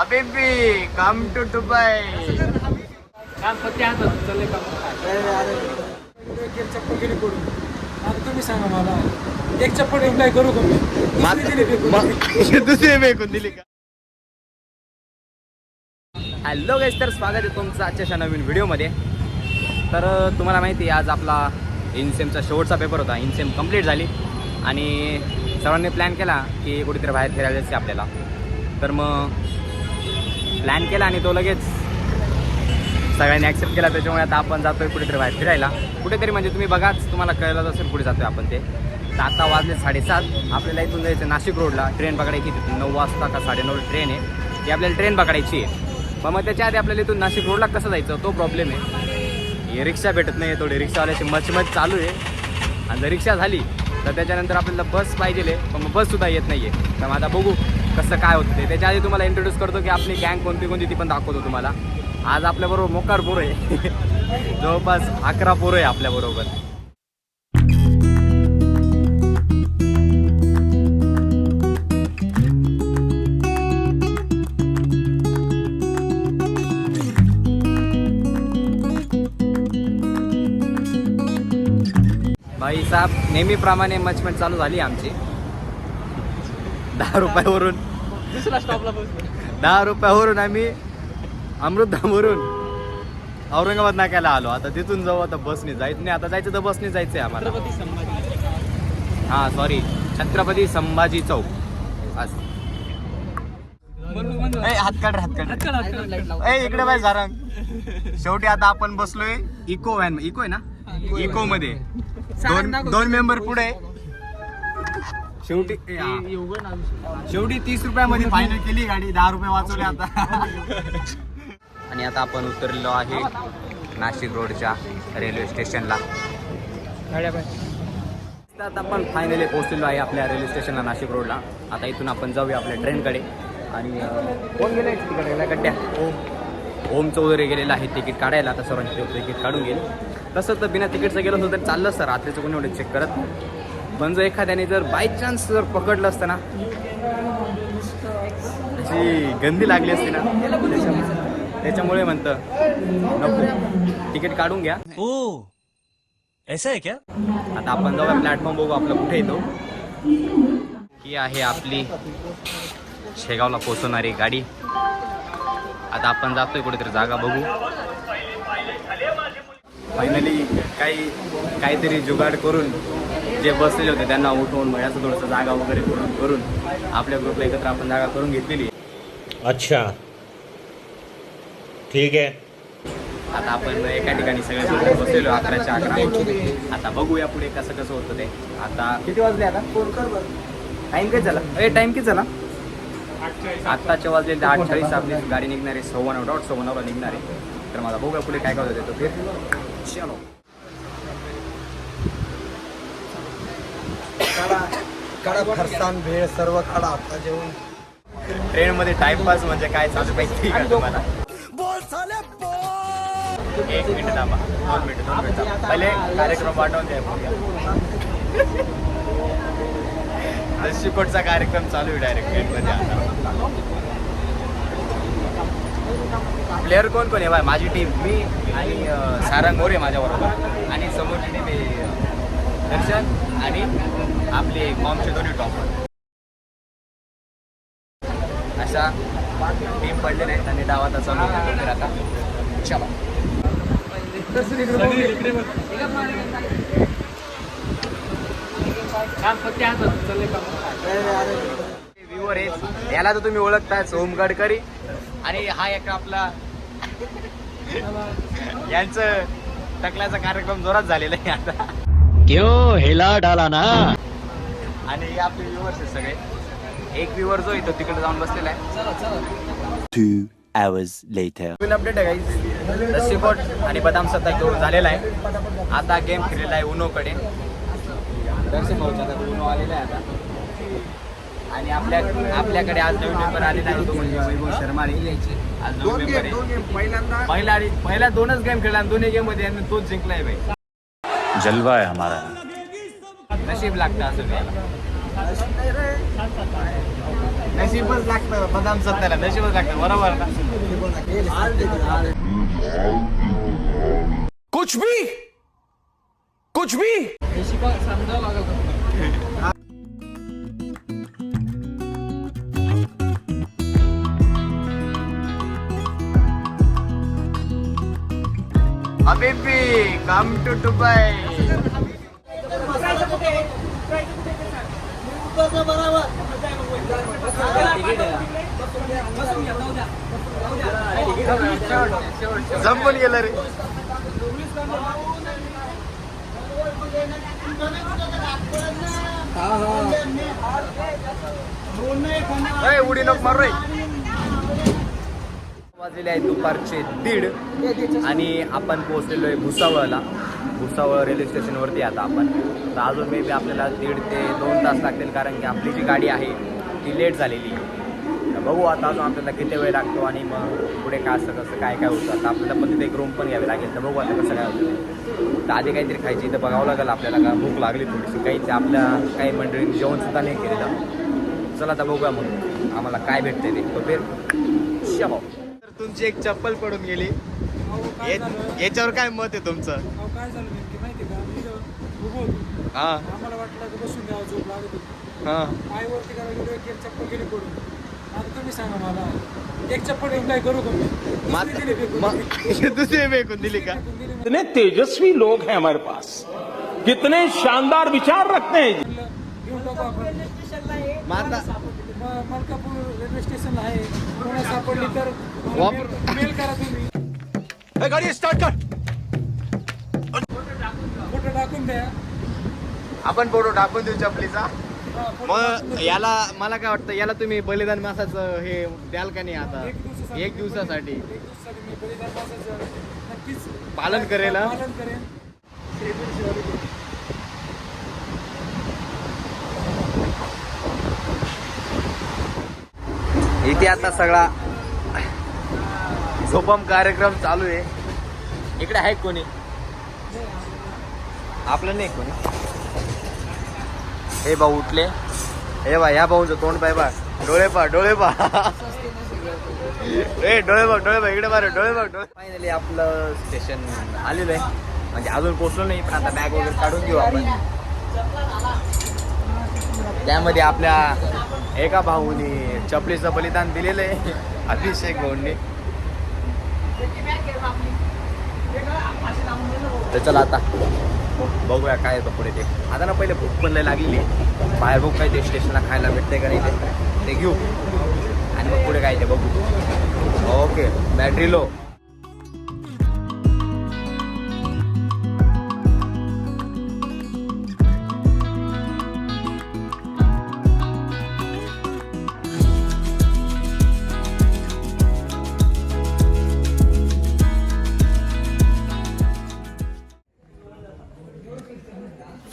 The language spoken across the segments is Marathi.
अबेबी कम टू दुबई काम फक्त हातात चाललंय काम एक चप्पल गेली पडून आता तुम्ही सांगा मला. एक चप्पल रिप्लाय करू का मी? दुसरी दिली फेकून. दुसरी फेकून दिली का? हॅलो गाईज तर स्वागत आहे तुमचं आजच्या नवीन व्हिडिओमध्ये. तर अं, तुम्हाला माहिती आहे आज आपला इनसेमचा शेवटचा पेपर होता. इनसेम कंप्लीट झाली. आणि सर्वांनी प्लॅन केला की कुठेतरी बाहेर फिरायला जायचं आपल्याला. तर मग प्लॅन केला आणि तो लगेच सगळ्यांनी ॲक्सेप्ट केला. त्याच्यामुळे आता आपण जातोय कुठेतरी बाहेर फिरायला. कुठेतरी म्हणजे तुम्ही बघाच तुम्हाला कळलंच असेल कुठे जातोय आपण ते. तर आता वाजले साडेसात. आपल्याला इथून जायचं नाशिक रोडला ट्रेन पकडायची तिथून. नऊ वाजता का साडेनऊ ट्रेन आहे. ती आपल्याला ट्रेन पकडायची आहे. पण मग त्याच्या आधी आपल्याला इथून नाशिक रोडला कसं जायचं? तो प्रॉब्लेम आहे. हे रिक्षा भेटत नाही थोडी रिक्षावाल्याची मचमच चालू आहे. आणि जर रिक्षा झाली तर त्याच्यानंतर आपल्याला बस पाहिजे पण मग बससुद्धा येत नाही आहे तर मग आता बघू. कसं काय होतं ते. त्याच्या आधी तुम्हाला इंट्रोड्यूस करतो की आपली गँग कोणती कोणती ती पण दाखवतो तुम्हाला. आज आपल्याबरोबर मोकार पोरं आहे. जवळपास अकरा पोरं आहे आपल्याबरोबर भाई साहेब नेहमीप्रमाणे मचमेंट चालू झाली आमची. दहा रुपयावरून. दुसरा स्टॉपला दहा रुपयावरून आम्ही अमृतधामवरून औरंगाबाद नाक्याला आलो. आता तिथून जाऊ आता बसने जायचं नाही. आता जायचं तर बसने जायचं आहे आम्हाला. छत्रपती संभाजी हां सॉरी छत्रपती संभाजी चौक. असं ए, हात काढ हात काढ हातकाढ, हातकाढ. ए इकडे बाय सारंग शेवटी आता आपण बसलोय इको व्हॅन इको आहे ना? इको मध्ये दोन दोन मेंबर पुढे. शेवटी ए, हा. शेवटी तीस रुपयामध्ये फायनल केली गाडी दहा रुपये वाचवले आता. आणि आता आपण उतरलेलो आहे नाशिक रोडच्या रेल्वे स्टेशनला. तर आता आपण फायनली पोहोचलेलो आहे आपल्या रेल्वे स्टेशनला नाशिक रोडला. आता इथून आपण जाऊया आपल्या ट्रेनकडे. आणि अं, कोण गेलं आहे तिकडे? गेला गड्ड्या ओम ओम चौधरी गेलेला आहे तिकीट काढायला. आता सर्वांची तिकीट काढून गेल तसं तर बिना तिकीटचं गेलं असतं तर चाललं असतं रात्रीचं कोणी एवढे चेक करत नाही. पण जर एखाद्याने जर बाय चान्स जर पकडलं असतं ना अशी गंदी लागली असती ना त्याच्यामुळे- म्हणतं नको तिकीट काढून घ्या. ओ ऐसा है क्या? आता आपण जाऊया प्लॅटफॉर्म बघू आपलं कुठे येतो. ही आहे आपली शेगावला पोहोचवणारी गाडी. आता आपण जातोय कुठेतरी जागा बघू. फायनली काही काहीतरी जुगाड करून जे बसलेले होते त्यांना उठवून मग असं थोडंसं जागा वगैरे करून करून आपल्या ग्रुपला एकत्र आपण जागा करून घेतलेली आहे. अच्छा. ठीक है आता आपण एका ठिकाणी सगळे ग्रुप बसलेलो अकराच्या अकरा आता बघूया पुढे कसं कसं होतं ते. आता किती वाजले आता? टाइम किती झाला? अरे टाइम किती झाला? आत्ताच्या वाजले आठ चाळीस आपली गाडी निघणार आहे सव्वा नऊ डॉट सव्वा नऊला निघणार आहे. तर मला बघूया पुढे काय काय होतं ते फिर. चलो. काढा फरसाण भेळ सर्व काढा आता जेवण. ट्रेनमध्ये टाइमपास म्हणजे काय चालू माहिती का तुम्हाला? एक मिनिट थांबा. दोन मिनिट दोन मिनिट. पहिले कार्यक्रम पाठवून द्या दशीकोटचा कार्यक्रम चालू आहे डायरेक्ट ट्रेनमध्ये आता. प्लेअर कोण कोण आहे? बाय माझी टीम मी आणि सारंग मोरे माझ्याबरोबर. आणि समोरची टीम आहे दर्शन आणि आपले कॉमचे दोन्ही टॉपर अशा टीम पडले नाहीत आणि डाव आता चालू. होते. तर आता चला व्ह्यूवर आहे याला तर तुम्ही ओळखताच ओम गडकरी. आणि हा एक आपला यांचं टकल्याचा कार्यक्रम जोरात झालेला आहे आता. क्यों हिला डाला ना. आणि आपले व्ह्युअर्स आहेत सगळे. एक व्ह्युअर जो आहे तो तिकडे जाऊन बसलेला आहे. Two hours later. नवीन अपडेट आहे आणि बदाम सत्ता घेऊन झालेला आहे. आता गेम खेळलेला आहे उनोकडे. दर्शन भाऊचा आता उनो आलेला आहे आता. आणि आपल्या आपल्याकडे आज नवीन मेंबर आलेला आहे. तो म्हणजे वैभव शर्माने आज नवीन मेंबर आहे. पहिल्यांदा पहिला आणि दोनच गेम खेळला आणि दोन्ही गेममध्ये तोच जिंकलाय भाई जलवा है हमारा। नशीब लागतं असं नशीबच लागतं बदाम सत्याला नशीबच लागतं बरोबर ना? कुछ भी कुछ भी। समजावं अबेबी कम टू दुबई जमून गेलं रे. उडी नको मारू रे. वाजलेले आहेत दुपारचे दीड. आणि आपण पोहोचलेलो आहे भुसावळला. भुसावळ रेल्वे स्टेशनवरती आता आपण. तर अजून मे बी आपल्याला दीड ते दोन तास लागतील कारण की आपली जी गाडी आहे ती लेट झालेली. आहे. तर बघू आता अजून आपल्याला किती वेळ लागतो आणि मग पुढे काय असतं कसं काय काय होतं. आता आपल्याला पण तिथे एक रूम पण घ्यावी लागेल. तर बघू आता कसं काय होतं. तर आधी काहीतरी खायची तर बघावं लागेल आपल्याला का भूक लागली थोडीशी. काही ते आपल्या काही मंडळी जेवणसुद्धा नाही केलेलं. चला आता बघूया मग आम्हाला काय भेटते ते. तो फिर. शहो तुमची एक चप्पल पडून गेली. अहो, काय या- झालं? याच्यावर काय मत आहे तुमचं? अहो, काय झालं नेमकी माहिती का? मी इथं उभं होतो. हा. आम्हाला वाटलं की बसून द्यावं झोप लागत होती. हा. पायवरती करायला गेलो एक चप्पल गेली पडून. आता तुम्ही सांगा मला एक चप्पल येऊन काय करू दुसरी दिली फेकून. मग दुसरी फेकून दिली का? फेकून दिली. कितने तेजस्वी लोग हैं हमारे पास। कितने शानदार विचार रखते हैं। घेऊन टाकू आपण. म- मलकापूर रेल्वे स्टेशनला आहे. कोणा सापडली तर मला वापर- मेल- मेल करा तुम्ही. गाड़ी स्टार्ट कर. फोटो टाकून द्या. आपण फोटो टाकून देऊ चपलीचा. हा, टाकून मग द्या. याला मला काय वाटतं याला तुम्ही बलिदान मासाचं हे द्याल का नाही आता? एक दिवसासाठी. एक दिवसासाठी. एक दिवसासाठी मी बलिदान मासाचं नक्कीच पालन करेल, हा? पालन करेन. इथे आता सगळा झोपम कार्यक्रम चालू आहे. इकडे आहे कोणी? आपलं नाही कोणी. हे भाऊ उठले. हे बा ह्या भाऊचं तोंड पाय बा. डोळे पा डोळे पा ए डोळे बघ डोळे बघ इकडे बारे डोळे बघ डोळे फायनली आपलं स्टेशन आलेलं आहे. म्हणजे अजून पोचलो नाही पण आता बॅग वगैरे काढून घेऊ आपण. त्यामध्ये आपल्या एका भाऊनी चपलीचं बलिदान दिलेलं आहे. अभिषेक भाऊंनी तर चला आता बघूया काय येतं पुढे ते. आता ना पहिले भूक पण लय लागलेली आहे. बाहेर भूक काय ते स्टेशनला खायला भेटते का नाही ते. ते घेऊ. आणि मग पुढे काय ते बघू. ओके बॅटरी लो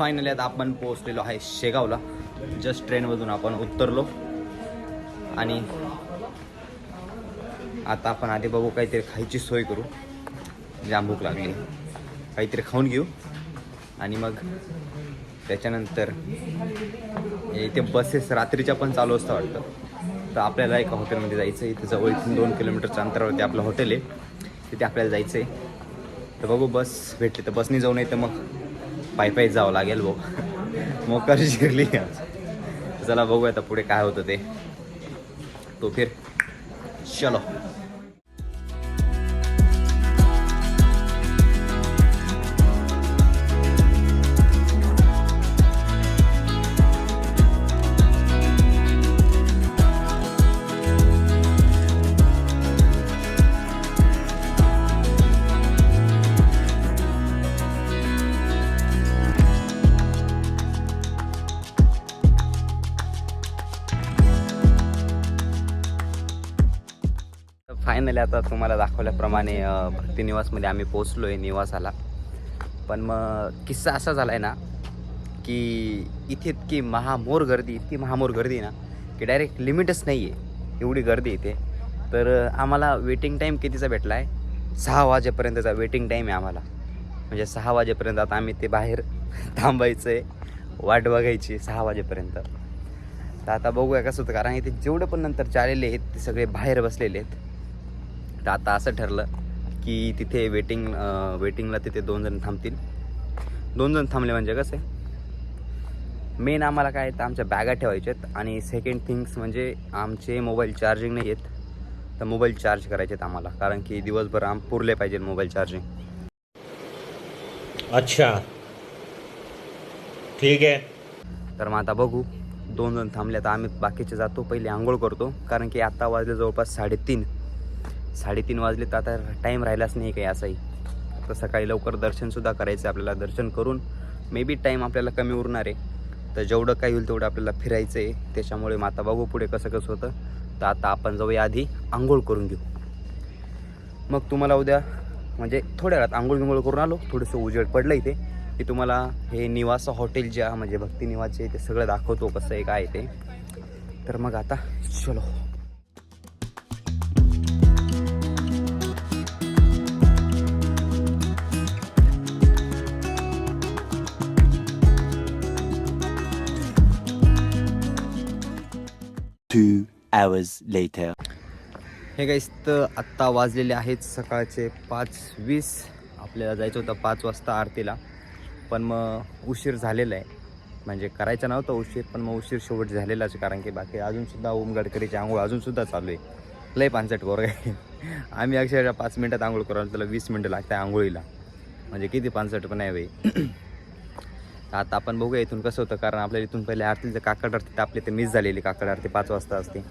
फायनली आता आपण पोहोचलेलो आहे शेगावला. जस्ट ट्रेनमधून आपण उतरलो. आणि आता आपण आधी बघू काहीतरी खायची सोय करू. जाम भूक लागली. काहीतरी खाऊन घेऊ. आणि मग त्याच्यानंतर इथे बसेस रात्रीच्या पण चालू असतं वाटतं. तर आपल्याला एका हॉटेलमध्ये जायचं आहे इथे जवळ इथून दोन किलोमीटरच्या अंतरावरती आपलं हॉटेल आहे. तिथे आपल्याला जायचं आहे तर बघू बस भेटली तर बसनी जाऊ नये तर मग पायी पायी जावं लागेल भाऊ. मोकार शिरली चला बघूया आता पुढे काय होतं ते. तो फिर. चलो. फायनली आता तुम्हाला दाखवल्याप्रमाणे भक्ती निवासमध्ये आम्ही पोचलो आहे निवासाला. पण मग किस्सा असा झाला आहे ना की इथे इतकी महामोर गर्दी इतकी महामोर गर्दी आहे ना की डायरेक्ट लिमिटच नाही आहे एवढी गर्दी इथे. तर आम्हाला वेटिंग टाईम कितीचा भेटला आहे सहा वाजेपर्यंतचा वेटिंग टाईम आहे आम्हाला. म्हणजे सहा वाजेपर्यंत आता आम्ही ते बाहेर थांबायचं आहे वाट बघायची सहा वाजेपर्यंत. तर आता बघूया कसं होतं. कारण इथे जेवढे पण नंतर चालेले आहेत ते सगळे बाहेर बसलेले आहेत. तर आता असं ठरलं की तिथे वेटिंग वेटिंगला तिथे दोन जण थांबतील. दोन जण थांबले म्हणजे कसं आहे? मेन आम्हाला काय तर आमच्या बॅगा ठेवायच्यात आणि सेकंड थिंग्स म्हणजे आमचे मोबाईल चार्जिंग नाही आहेत तर मोबाईल चार्ज करायचे आहेत आम्हाला कारण की दिवसभर आम पुरले पाहिजे मोबाईल चार्जिंग अच्छा. ठीक है तर मग आता बघू. दोन जण थांबले तर आम्ही बाकीचे जातो. पहिले आंघोळ करतो कारण की आता वाजले जवळपास साडेतीन. साडेतीन वाजले तर आता टाईम राहिलाच नाही काही असाही. तर सकाळी लवकर दर्शनसुद्धा करायचं आपल्याला दर्शन करून मे बी टाईम आपल्याला कमी उरणार आहे. तर जेवढं काही होईल तेवढं आपल्याला फिरायचं आहे त्याच्यामुळे माता बघू पुढे कसं कसं होतं तर आता आपण जाऊया आधी आंघोळ करून घेऊ. मग तुम्हाला उद्या म्हणजे थोड्या वेळात आंघोळ बिंघोळ करून आलो थोडंसं उजेड पडलं इथे. की तुम्हाला हे निवास हॉटेल ज्या म्हणजे भक्ती निवास जे ते सगळं दाखवतो कसं आहे काय आहे ते. तर मग आता चलो. Hours later. हे गाईस तर आत्ता वाजलेले आहेत सकाळचे पाच वीस. आपल्याला जायचं होतं पाच वाजता आरतीला. पण मग उशीर झालेला आहे. म्हणजे करायचा नव्हता उशीर पण मग उशीर शेवट झालेलाच कारण की बाकी अजूनसुद्धा ओम गडकरीची आंघोळ अजूनसुद्धा चालू आहे. लय पानसट गोर आहे. आम्ही अक्षरशः पाच मिनटात आंघोळ करायला त्याला वीस मिनटं लागतं आंघोळीला. म्हणजे किती पानसट पण आहे बाई. आता आपण बघूया इथून कसं होतं कारण आपल्याला इथून पहिले आरतीचं काकड आरती तर आपली ते मिस झालेली काकड आरती पाच वाजता असते.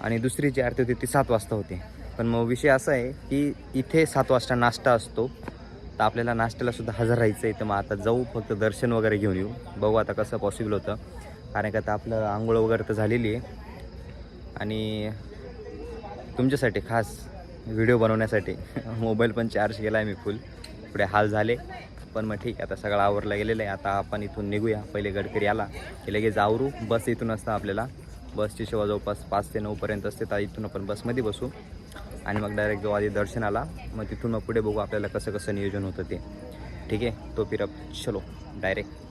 आणि दुसरी जी आरती होती ती सात वाजता होती. पण मग विषय असा आहे की इथे सात वाजता नाश्ता असतो. तर आपल्याला नाश्त्याला सुद्धा हजर राहायचं आहे तर मग आता जाऊ फक्त दर्शन वगैरे घेऊन येऊ. बघू आता कसं पॉसिबल होतं. कारण का आता आपलं आंघोळ वगैरे तर झालेली आहे. आणि तुमच्यासाठी खास व्हिडिओ बनवण्यासाठी मोबाईल पण चार्ज केला आहे मी फुल पुढे हाल झाले. पण मग ठीक आहे आता सगळं आवरलं गेलेलं आहे. आता आपण इथून निघूया. पहिले गडकरी आला की लगेच आवरू. बस इथून असतं आपल्याला. बसची सेवा जवळपास पाच ते नऊपर्यंत असते. तर इथून आपण बसमध्ये बसू. आणि मग डायरेक्ट जो आधी दर्शनाला मग तिथून मग पुढे बघू आपल्याला कसं कसं नियोजन होतं ते. ठीक आहे? तो फिरप चलो. डायरेक्ट